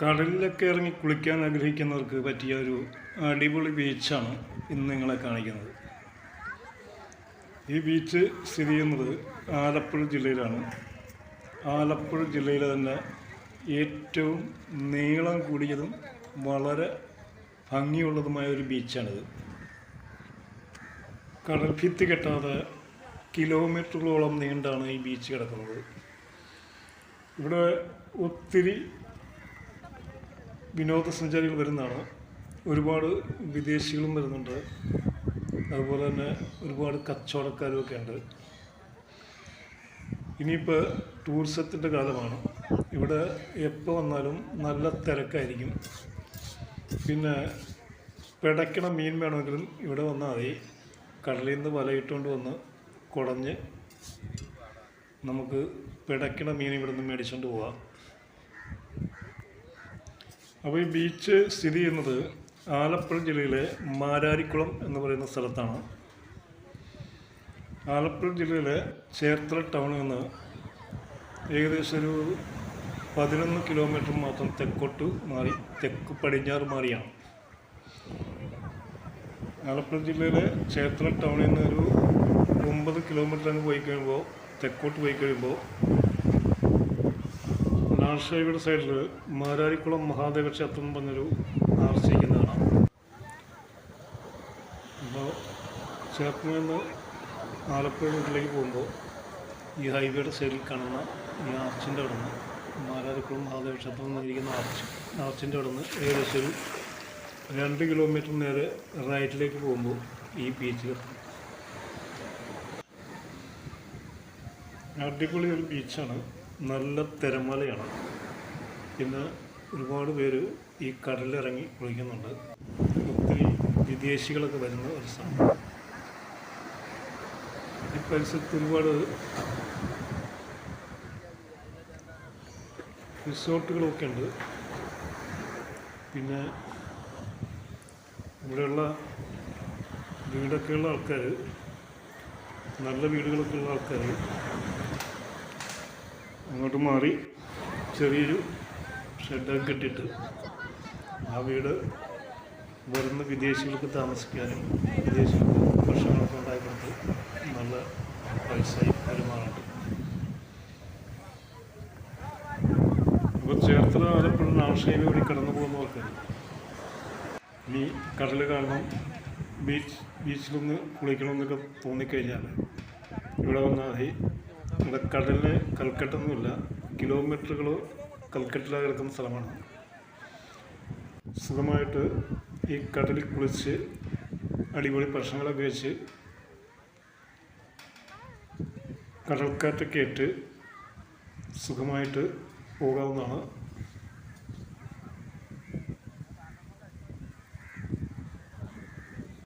കടലിലൊക്കെ ഇറങ്ങി കുളിക്കാൻ ആഗ്രഹിക്കുന്നവർക്ക് പറ്റിയ ഒരു അടിപൊളി ബീച്ചാണ് ഇന്ന് നിങ്ങളെ കാണിക്കുന്നത്. ഈ ബീച്ച് സ്ഥിതി ചെയ്യുന്നത് ആലപ്പുഴ ജില്ലയിലാണ്. ആലപ്പുഴ ജില്ലയിലെ തന്നെ ഏറ്റവും നീളം കൂടിയതും വളരെ ഭംഗിയുള്ളതുമായ ഒരു ബീച്ചാണിത്. കടൽ ഭിത്തി കെട്ടാതെ കിലോമീറ്ററുകളോളം നീണ്ടാണ് ഈ ബീച്ച് കിടക്കുന്നത്. ഇവിടെ ഒത്തിരി വിനോദസഞ്ചാരികൾ വരുന്നതാണ്. ഒരുപാട് വിദേശികളും വരുന്നുണ്ട്. അതുപോലെ തന്നെ ഒരുപാട് കച്ചവടക്കാരും ഒക്കെ ഉണ്ട് ഇനിയിപ്പോൾ ടൂറിസത്തിന്റെ കാലമാണ്. ഇവിടെ എപ്പോൾ വന്നാലും നല്ല തിരക്കായിരിക്കും. പിന്നെ പിടയ്ക്കണ മീൻ വേണമെങ്കിലും ഇവിടെ വന്നാൽ മതി. കടലിൽ നിന്ന് വലയിട്ടുകൊണ്ട് വന്ന് കുടഞ്ഞ് നമുക്ക് പിടയ്ക്കണ മീൻ ഇവിടെ നിന്ന് മേടിച്ചുകൊണ്ട് പോവാം. അപ്പോൾ ഈ ബീച്ച് സ്ഥിതി ചെയ്യുന്നത് ആലപ്പുഴ ജില്ലയിലെ മാരാരിക്കുളം എന്ന് പറയുന്ന സ്ഥലത്താണ്. ആലപ്പുഴ ജില്ലയിലെ ചേർത്തല ടൗണിൽ നിന്ന് ഏകദേശം ഒരു പതിനൊന്ന് കിലോമീറ്റർ മാത്രം തെക്കോട്ട് മാറി തെക്ക് പടിഞ്ഞാറ് മാറിയാണ്. ആലപ്പുഴ ജില്ലയിലെ ചേർത്തല ടൗണിൽ നിന്ന് ഒരു ഒമ്പത് കിലോമീറ്റർ അങ്ങ് പോയി കഴിയുമ്പോൾ തെക്കോട്ട് പോയി കഴിയുമ്പോൾ നാർഷയുടെ സൈഡിൽ മാരാരിക്കുളം മഹാദേവ ക്ഷേത്രം എന്ന് പറഞ്ഞൊരു ആർച്ചിരിക്കുന്നതാണ്. അപ്പോൾ ചേർത്തലയിൽ നിന്ന് ആലപ്പുഴ റൂട്ടിലേക്ക് പോകുമ്പോൾ ഈ ഹൈവേയുടെ സൈഡിൽ കാണുന്ന ഈ ആർച്ചിന്റെ അവിടെ നിന്ന് മാരാരിക്കുളം മഹാദേവ ക്ഷേത്രം എന്നിരിക്കുന്ന ആർച്ച് ആർച്ചിന്റെ അവിടെ നിന്ന് ഏകദേശം ഒരു രണ്ട് കിലോമീറ്റർ നേരെ റൈറ്റിലേക്ക് പോകുമ്പോൾ ഈ ബീച്ച് അടിപൊളി ഒരു ബീച്ചാണ് നല്ല തിരമലയാണ്. ഇന്ന് ഒരുപാട് പേര് ഈ കടലിലിറങ്ങി കുളിക്കുന്നുണ്ട്. ഒത്തിരി വിദേശികളൊക്കെ വരുന്ന ഒരു സ്ഥലം ഈ പരിസരത്ത് ഒരുപാട് റിസോർട്ടുകളൊക്കെ ഉണ്ട്. പിന്നെ ഇവിടെയുള്ള വീടൊക്കെയുള്ള ആൾക്കാർ നല്ല വീടുകളൊക്കെ ഉള്ള ആൾക്കാർ അങ്ങോട്ട് മാറി ചെറിയൊരു ഷെഡൊക്കെ കെട്ടിയിട്ട് ആ വീട് വരുന്ന വിദേശികൾക്ക് താമസിക്കാനും വിദേശികൾക്ക് ഭക്ഷണമൊക്കെ ഉണ്ടാക്കി കൊടുത്ത് നല്ല പൈസയും വരുമാനമുണ്ട്. അപ്പോൾ ചേർത്തല ആലപ്പുഴ ആവശ്യമേ വഴി കടന്നു പോകുന്നവർക്ക് ഇനി കടൽ കാണണം ബീച്ച് ബീച്ചിലൊന്ന് കുളിക്കണമെന്നൊക്കെ തോന്നിക്കഴിഞ്ഞാൽ ഇവിടെ വന്നാൽ മതി. ഇവിടെ കടലിന് കൽക്കെട്ടൊന്നുമില്ല. കിലോമീറ്ററുകൾ കൽക്കെട്ടിലായി കിടക്കുന്ന സ്ഥലമാണ്. സുഖമായിട്ട് ഈ കടലിൽ കുളിച്ച് അടിപൊളി ഭക്ഷണങ്ങളൊക്കെ വെച്ച് കടൽക്കാറ്റൊക്കെ ഇട്ട് സുഖമായിട്ട് പോകാവുന്നതാണ്.